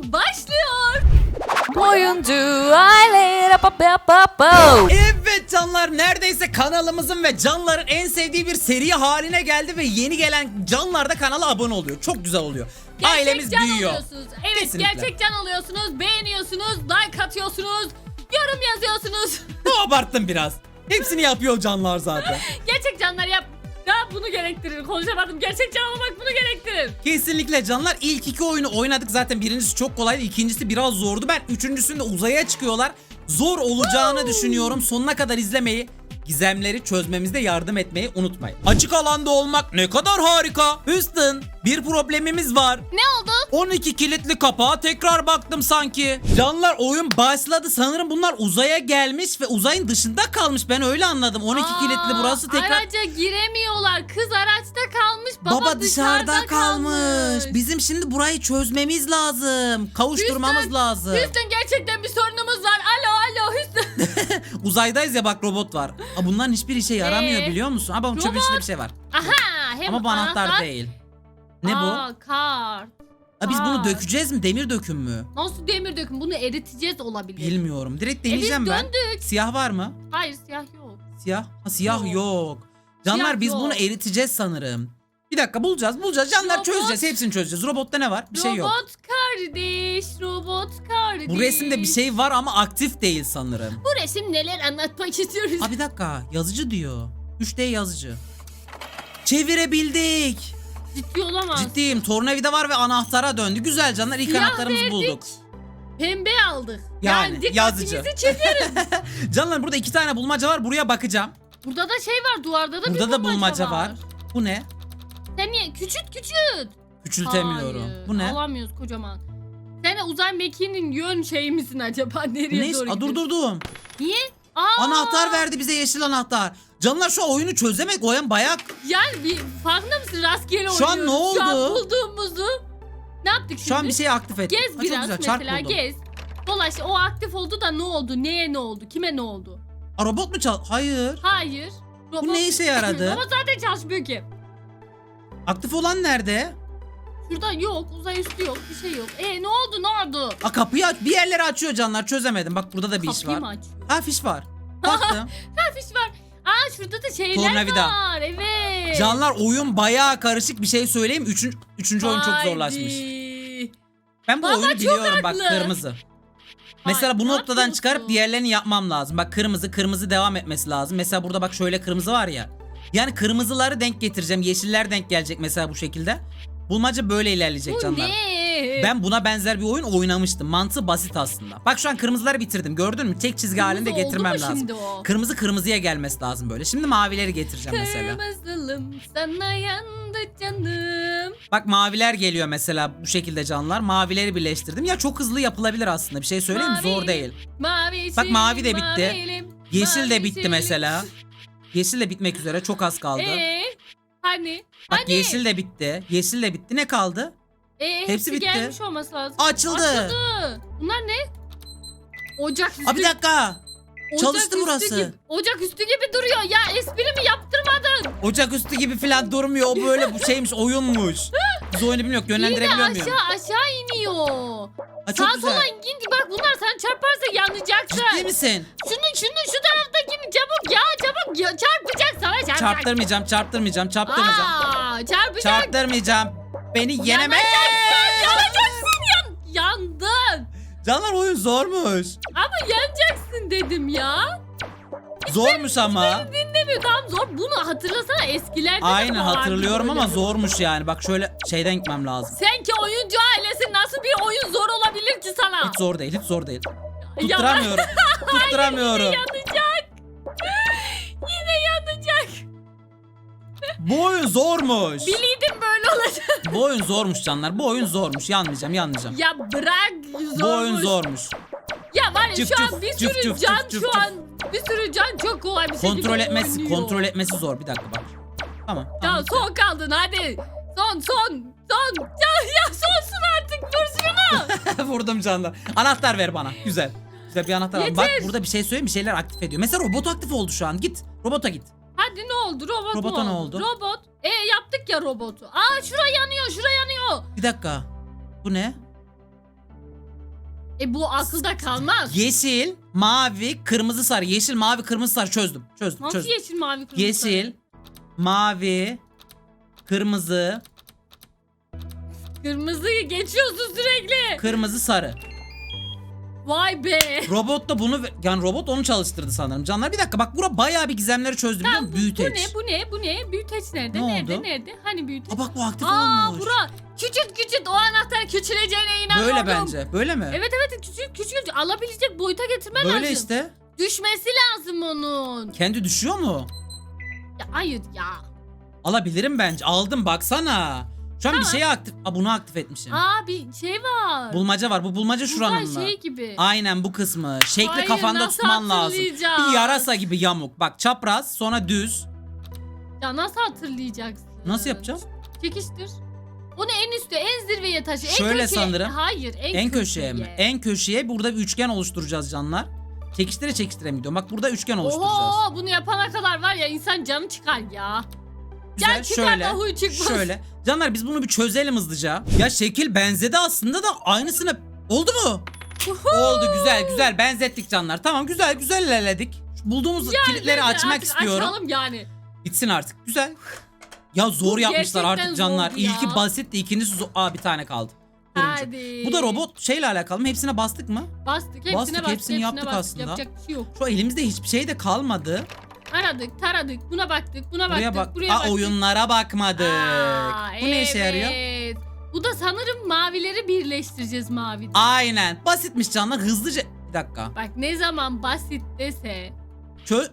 oyun başlıyor. Oyuncu aile. Evet canlar neredeyse kanalımızın ve canların en sevdiği bir seri haline geldi ve yeni gelen canlar da kanala abone oluyor. Çok güzel oluyor. Gerçek Ailemiz can büyüyor. oluyorsunuz. Evet Kesinlikle. gerçek can oluyorsunuz. Beğeniyorsunuz. Like atıyorsunuz. Yorum yazıyorsunuz. Abarttım biraz. Hepsini yapıyor canlar zaten. gerçek canlar yap. Ya bunu gerektirir. Konuşamadım. Gerçek olmak bunu gerektirir. Kesinlikle canlar ilk iki oyunu oynadık zaten birincisi çok kolaydı ikincisi biraz zordu ben üçüncüsünde uzaya çıkıyorlar zor olacağını düşünüyorum sonuna kadar izlemeyi gizemleri çözmemizde yardım etmeyi unutmayın. Açık alanda olmak ne kadar harika. Houston bir problemimiz var. Ne oldu? 12 kilitli kapağa tekrar baktım sanki. Canlar oyun başladı sanırım bunlar uzaya gelmiş ve uzayın dışında kalmış ben öyle anladım. 12 Aa, kilitli burası tekrar Araca giremiyorlar. Kız araçta kalmış. Baba, Baba, dışarıda kalmış. Bizim şimdi burayı çözmemiz lazım. Kavuşturmamız Houston, lazım. Houston gerçekten bir sorunumuz var. Alo alo Uzaydayız ya bak robot var. Aa, bunların hiçbir işe yaramıyor Ee, biliyor musun? Ama çöpün robot. içinde bir şey var. Aha hem Ama bu anahtar, değil. Ne bu? Aa, kart. Aa, biz bunu kart. dökeceğiz mi? Demir döküm mü? Nasıl demir döküm? Bunu eriteceğiz olabilir. Bilmiyorum. Direkt E biz deneyeceğim ben. döndük. Siyah var mı? Hayır siyah yok. Siyah? Ha, siyah yok. Yok. Canlar Siyah biz yok. bunu eriteceğiz sanırım. Bir dakika bulacağız bulacağız. Canlar Robot. çözeceğiz. Hepsini çözeceğiz. Robotta ne var? Bir şey yok. robot kardeş, robot kardeş. Bu resimde bir şey var ama aktif değil sanırım. Bu resim neler anlatmak istiyoruz? Aa bir dakika yazıcı diyor. 3D yazıcı. Çevirebildik. Ciddi olamaz. Ciddiyim. Tornavida var ve anahtara döndü. Güzel canlar. İlk Siyah anahtarımızı verdik. bulduk. Pembe aldık. Yani, Yani, yazıcı. Canlar burada iki tane bulmaca var. Buraya bakacağım. Burada da şey var duvarda da Burada bir da bulmaca var. Bu ne? Sen niye? Küçült küçült. Küçültemiyorum. Hayır, Bu ne? Alamıyoruz kocaman. Sen uzay mekiğinin yön şey misin acaba? Nereye ne? doğru Aa, dur gidiyorsun? durdum. Niye? Aa, Anahtar verdi bize yeşil anahtar. Canlar şu oyunu çözemek. Oyan bayağı Yani bir farkında mısın rastgele Şu an oynuyoruz. ne Şu an oldu? bulduğumuzu. Ne yaptık şimdi? şu an bir şey aktif etti. Gez çok biraz güzel. Çark mesela buldum. gez. Dolaş o aktif oldu da ne oldu? Neye ne oldu? Kime ne oldu? Aa, robot mu çal? Hayır. Hayır. Robot... Bu ne işe yaradı? Ama zaten çalışmıyor ki. Aktif olan nerede? Şurada yok, uzay üstü yok, bir şey yok. E ne oldu, ne oldu? Aa kapıyı aç. Bir yerleri açıyor canlar. Çözemedim. Bak burada da bir iş Kapıyı var. mı açıyor? Ha fiş var. Baktım. Ha fiş var. Aa şurada da şeyler Tornavida. var. Evet. Canlar oyun bayağı karışık bir şey söyleyeyim. Üçün, üçüncü oyun çok zorlaşmış. Ben bu Baba oyunu çok biliyorum bak haklı. kırmızı. Mesela bu ne noktadan yapıyorsun? çıkarıp diğerlerini yapmam lazım. Bak kırmızı kırmızı devam etmesi lazım. Mesela burada bak şöyle kırmızı var ya. Yani kırmızıları denk getireceğim. Yeşiller denk gelecek mesela bu şekilde. Bulmaca böyle ilerleyecek Bu canlar. ne? Ben buna benzer bir oyun oynamıştım. Mantığı basit aslında. Bak şu an kırmızıları bitirdim. Gördün mü? Tek çizgi halinde oldu getirmem mu lazım. Şimdi o? Kırmızı kırmızıya gelmesi lazım böyle. Şimdi mavileri getireceğim mesela. Kırmızılım sana yandı canım. Bak maviler geliyor mesela bu şekilde canlar. Mavileri birleştirdim. Ya çok hızlı yapılabilir aslında. Bir şey söyleyeyim mi? Mavi. Zor değil. Mavi Bak mavi de bitti. Yeşil de bitti mesela. Yeşil de bitmek üzere. Çok az kaldı. Hani? Bak hani? yeşil de bitti. Yeşil de bitti. Ne kaldı? Ee, hepsi, hepsi bitti. gelmiş olması lazım. Açıldı. Açıldı. Bunlar ne? Ocak. Aa bir dakika. Ocak çalıştı üstü burası. Gibi, ocak üstü gibi duruyor. Ya esprimi yaptırmadın. Ocak üstü gibi falan durmuyor. O böyle bu şeymiş oyunmuş. Biz oyunu bilmiyoruz. Yine Yönlendirebiliyor muyum? aşağı aşağı iniyor. Ha, çok Sağa güzel. sola in. Bak bunlar sen çarparsa yanacaksın. Ciddi misin? Şunu şunu şu taraftakini çabuk ya çabuk ya çarpacak sana çarpacak. Çarptırmayacağım, çarptırmayacağım, çarptırmayacağım. Aa, çarpacak. Çarptırmayacağım. Beni yeneme. Yanacaksın yan. Yandın. Canlar oyun zormuş. Ama yanacaksın dedim ya. Zormuş ama. Dinlemiyor tamam zor. Bunu hatırlasana eskilerde de Aynen vardı hatırlıyorum böyle ama zormuş yani. Bak şöyle şeyden gitmem lazım. Sen ki oyuncu ailesi nasıl bir oyun zor olabilir ki sana? Hiç zor değil, hiç zor değil. Tutturamıyorum. Tutturamıyorum. yanacak. Yine yanacak. Bu oyun zormuş. Biliydim olacak. Bu oyun zormuş canlar. Bu oyun zormuş. Yanmayacağım, yanmayacağım. Ya bırak zormuş. Bu oyun zormuş. Ya var ya Cıf şu cıf, an bir cıf sürü cıf, can cıf cıf şu cıf. an bir sürü can çok kolay bir şekilde Kontrol etmesi, oynuyor. kontrol etmesi zor. Bir dakika bak. Tamam. Ya tamam. son kaldın hadi. Son son son. Ya, ya sonsun artık vur şunu. Vurdum canlar. Anahtar ver bana. Güzel. Güzel bir anahtar. Yeter. Bak burada bir şey söyleyeyim bir şeyler aktif ediyor. Mesela robot aktif oldu şu an. Git. Robota git. Hadi ne oldu robot Robota ne oldu? Robot. Ya robotu. Aa şura yanıyor şura yanıyor. Bir dakika. Bu ne? E bu akılda kalmaz. Yeşil, mavi, kırmızı, sarı. Yeşil, mavi, kırmızı, sarı. Çözdüm. Çözdüm. Nasıl çözdüm. yeşil mavi kırmızı? Yeşil, mavi, kırmızı, Kırmızıyı geçiyorsun sürekli. kırmızı, sarı. Vay be. Robot da bunu yani robot onu çalıştırdı sanırım. Canlar bir dakika bak bura bayağı bir gizemleri çözdü biliyor musun? bu, bu Büyüteç. ne bu ne bu ne? Büyüteç nerede? Ne nerede? oldu? Nerede? Hani büyüteç? Aa bak bu aktif Aa olmuş. bura küçült küçült o anahtar küçüleceğine inanmadım. Böyle bence. Böyle mi? Evet evet küçült küçült alabilecek boyuta getirmen Böyle lazım. işte. Düşmesi lazım onun. Kendi düşüyor mu? Ya hayır ya. Alabilirim bence. Aldım baksana. Şu an bir Tamam. şeyi aktif. Aa bunu aktif etmişim. Aa bir şey var. Bulmaca var. Bu bulmaca şuranın mı? şey gibi. Aynen bu kısmı. Şekli Hayır, kafanda nasıl tutman lazım. hatırlayacağız? Bir yarasa gibi yamuk. Bak çapraz sonra düz. Ya nasıl hatırlayacaksın? Nasıl yapacağım? Çekiştir. Onu en üstte, en zirveye taşı. En Şöyle köşeye- sanırım. Hayır, en, En köşeye mi? En köşeye burada bir üçgen oluşturacağız canlar. Çekiştire çekiştire mi gidiyorum? Bak burada üçgen oluşturacağız. Oho, bunu yapana kadar var ya insan canı çıkar ya. Güzel Gel çıkar şöyle. da huy çıkmaz. Şöyle. Canlar biz bunu bir çözelim hızlıca. Ya şekil benzedi aslında da aynısına oldu mu? Oldu güzel güzel benzettik canlar. Tamam güzel güzel ilerledik. Şu Bulduğumuz kilitleri Hadi açmak artık istiyorum. Açalım yani. Bitsin artık. Güzel. Ya zor Bu yapmışlar artık canlar. ya. İlki basitti, ikincisi zor. Aa bir tane kaldı. Hadi. Bu da robot şeyle alakalı mı? Hepsine bastık mı? Bastık, hepsine Bastık, bastık, hepsini yaptık bastık. aslında. Yapacak bir şey yok. Şu elimizde hiçbir şey de kalmadı. Aradık, taradık, buna baktık, buna Buraya baktık, bak. buraya Aa baktık. oyunlara bakmadık. Aa, Bu ne işe yarıyor? evet. Bu da sanırım mavileri birleştireceğiz mavi. Aynen. Basitmiş canlar. Hızlıca. Bir dakika. Bak ne zaman basit dese Çö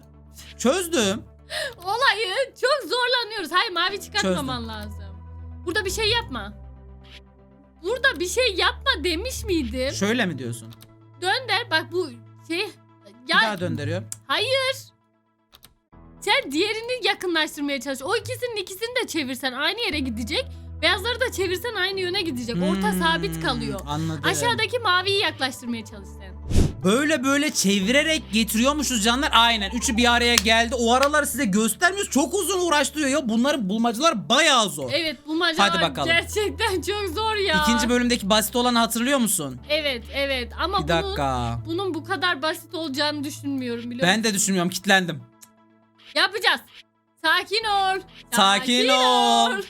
çözdüm. olayı çok zorlanıyoruz. Hayır mavi çıkartmaman lazım. Burada bir şey yapma. Burada bir şey yapma demiş miydim? Şöyle mi diyorsun? Dönder bak bu şey Bir ya daha döndürüyor. hayır. Sen diğerini yakınlaştırmaya çalış. O ikisinin ikisini de çevirsen aynı yere gidecek. Beyazları da çevirsen aynı yöne gidecek. Orta Hmm, sabit kalıyor. Anladım. Aşağıdaki maviyi yaklaştırmaya çalış sen. Böyle böyle çevirerek getiriyormuşuz canlar. Aynen. Üçü bir araya geldi. O araları size göstermiyoruz. Çok uzun uğraştırıyor ya. Bunların bulmacalar bayağı zor. Evet bu macalar Hadi bakalım. gerçekten çok zor ya. İkinci bölümdeki basit olanı hatırlıyor musun? Evet evet ama Bir bunun, dakika. bunun bu kadar basit olacağını düşünmüyorum biliyor Ben de düşünmüyorum. Kitlendim. Yapacağız. Sakin ol. Sakin ol.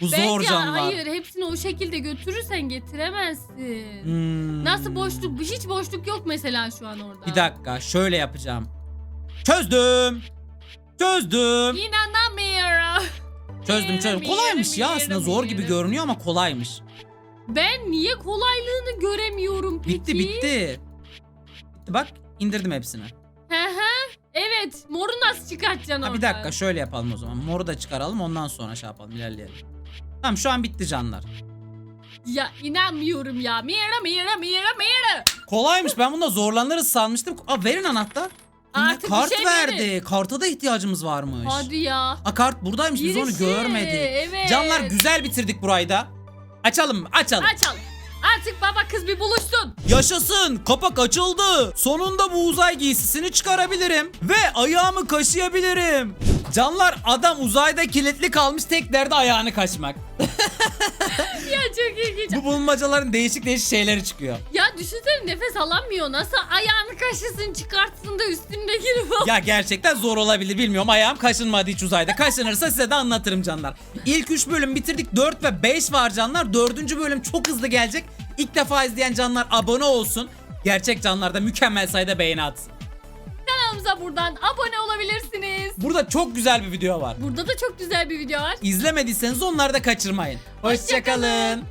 Bu Bence zor canlar. hayır hepsini o şekilde götürürsen getiremezsin. Hmm. Nasıl boşluk? Hiç boşluk yok mesela şu an orada. Bir dakika. Şöyle yapacağım. Çözdüm. Çözdüm. İnanamıyorum. Çözdüm çözdüm. Kolaymış ya aslında zor gibi görünüyor ama kolaymış. Ben niye kolaylığını göremiyorum peki? Bitti bitti. Bitti bak indirdim hepsini. Hı. Evet. Moru nasıl çıkartacaksın Ha, oradan? bir dakika şöyle yapalım o zaman. Moru da çıkaralım ondan sonra şey yapalım ilerleyelim. Tamam şu an bitti canlar. Ya inanmıyorum ya. Mira mira mira mira. Kolaymış ben bunda zorlanırız sanmıştım. Aa, verin anahtar. Artık kart şey verdi. verin. Karta da ihtiyacımız varmış. Hadi ya. Aa, kart buradaymış biz onu görmedik. Evet. Canlar güzel bitirdik burayı da. Açalım? Açalım. Açalım. Artık baba kız bir buluşsun. Yaşasın kapak açıldı. Sonunda bu uzay giysisini çıkarabilirim. Ve ayağımı kaşıyabilirim. Canlar adam uzayda kilitli kalmış tek derdi ayağını kaşımak. Ya çok ilginç. Bu bulmacaların değişik değişik şeyleri çıkıyor. Ya düşünsene nefes alamıyor. Nasıl ayağını kaşısın çıkartsın da üstündekini falan. Ya gerçekten zor olabilir bilmiyorum. Ayağım kaşınmadı hiç uzayda. Kaşınırsa size de anlatırım canlar. İlk 3 bölüm bitirdik. 4 ve 5 var canlar. 4. bölüm çok hızlı gelecek. İlk defa izleyen canlar abone olsun. Gerçek canlarda mükemmel sayıda beğeni atsın. Kanalımıza buradan abone olabilirsiniz. Burada çok güzel bir video var. Burada da çok güzel bir video var. İzlemediyseniz onları da kaçırmayın. Hoşça kalın. Hoşçakalın.